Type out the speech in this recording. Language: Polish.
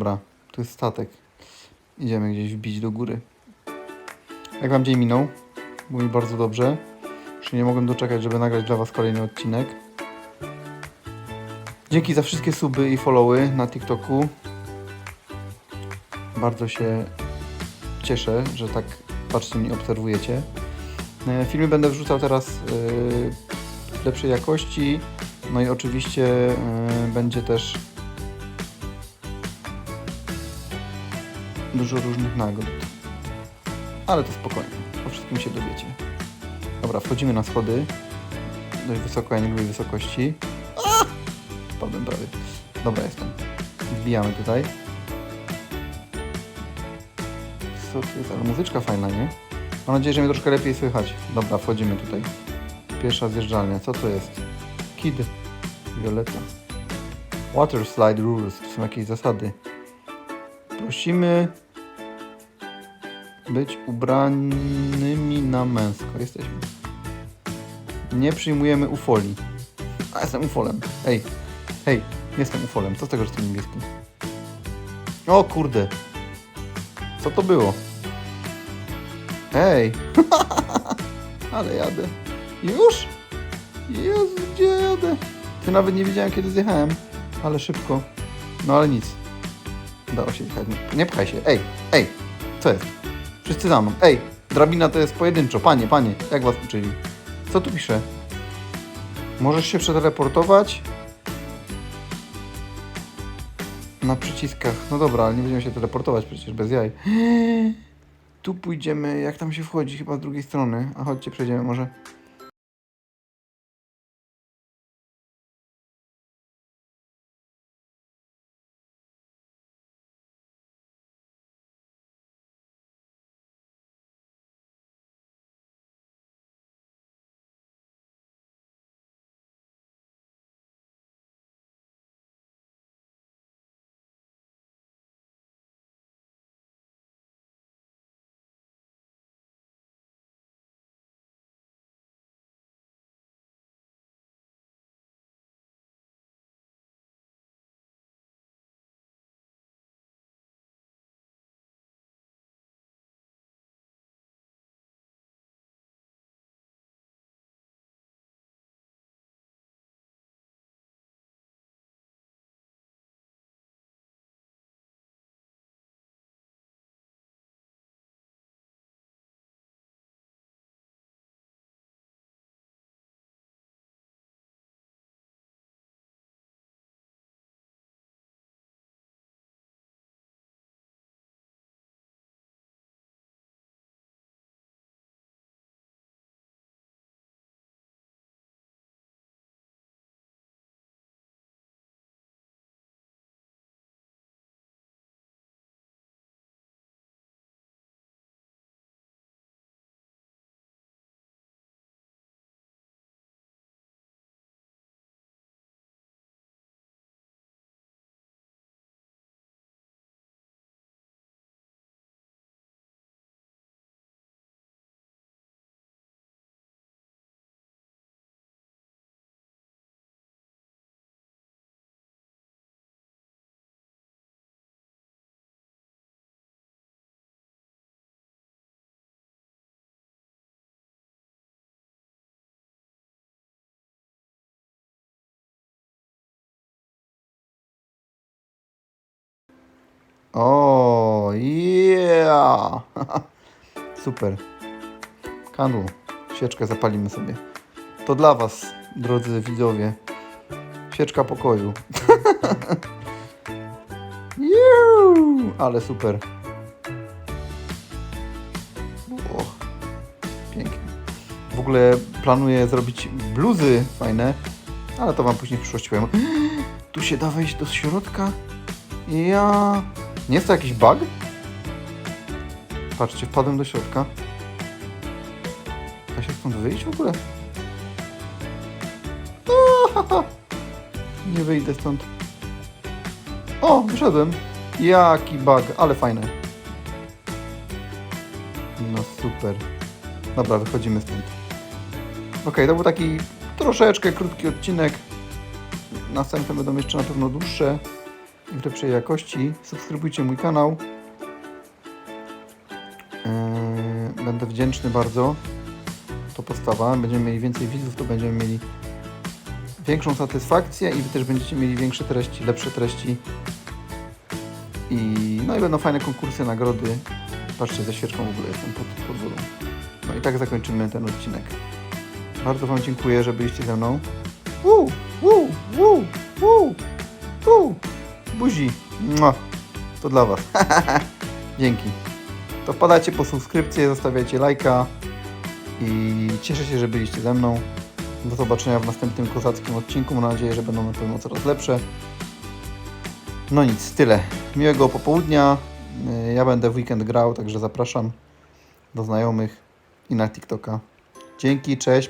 Dobra, tu jest statek. Idziemy gdzieś wbić do góry. Jak wam dzień minął? Mówi bardzo dobrze. Już nie mogłem doczekać, żeby nagrać dla was kolejny odcinek. Dzięki za wszystkie suby i followy na TikToku. Bardzo się cieszę, że tak patrzcie mnie, obserwujecie. E, Filmy będę wrzucał teraz e, lepszej jakości. No i oczywiście e, będzie też dużo różnych nagród. Ale to spokojnie, o wszystkim się dowiecie. Dobra, wchodzimy na schody. Dość wysoko, ja nie lubię wysokości. A! Spadłem prawie. Dobra, jestem. Wbijamy tutaj. Co to jest? Ale muzyczka fajna, nie? Mam nadzieję, że mnie troszkę lepiej słychać. Dobra, wchodzimy tutaj. Pierwsza zjeżdżalnia. Co to jest? Kid. Violeta. Water slide rules. To są jakieś zasady. Prosimy być ubranymi na męsko. Jesteśmy. Nie przyjmujemy ufoli. A jestem ufolem. Ej, hej, jestem ufolem. Co z tego, że jestem niebieski? O kurde. Co to było? Hej! Ale jadę. Już? Jezu, gdzie jadę? Ty nawet nie wiedziałem kiedy zjechałem. Ale szybko. No ale nic. Udało się jechać. Nie pchaj się. Ej, ej. Co jest? Wszyscy za mną. Ej, drabina to jest pojedynczo. Panie, panie, jak was uczyli? Co tu pisze? Możesz się przeteleportować na przyciskach. No dobra, ale nie będziemy się teleportować przecież bez jaj. Tu pójdziemy, jak tam się wchodzi, chyba z drugiej strony. A chodźcie, przejdziemy może. O, yeah! Super. Kanu, świeczkę zapalimy sobie. To dla was, drodzy widzowie. Świeczka pokoju. Juuu, ale super. O, pięknie. W ogóle planuję zrobić bluzy fajne, ale to wam później w przyszłości powiem. Tu się da wejść do środka? Ja. Nie jest to jakiś bug? Patrzcie, wpadłem do środka. Da się stąd wyjść w ogóle? Ahaha. Nie wyjdę stąd. O, wyszedłem. Jaki bug, ale fajne. No super. Dobra, wychodzimy stąd. Ok, to był taki troszeczkę krótki odcinek. Następne będą jeszcze na pewno dłuższe. W lepszej jakości. Subskrybujcie mój kanał. Yy, Będę wdzięczny bardzo. To podstawa. Będziemy mieli więcej widzów, to będziemy mieli większą satysfakcję i wy też będziecie mieli większe treści, lepsze treści. I no i będą fajne konkursy, nagrody. Patrzcie, ze świeczką w ogóle jestem pod, pod wodą. No i tak zakończymy ten odcinek. Bardzo Wam dziękuję, że byliście ze mną. Woo, woo, woo, woo, woo. Buzi. Mua. To dla Was. Dzięki. To wpadajcie po subskrypcję, zostawiajcie lajka i cieszę się, że byliście ze mną. Do zobaczenia w następnym kozackim odcinku. Mam nadzieję, że będą na pewno coraz lepsze. No nic, tyle. Miłego popołudnia. Yy, Ja będę w weekend grał, także zapraszam do znajomych i na TikToka. Dzięki, cześć.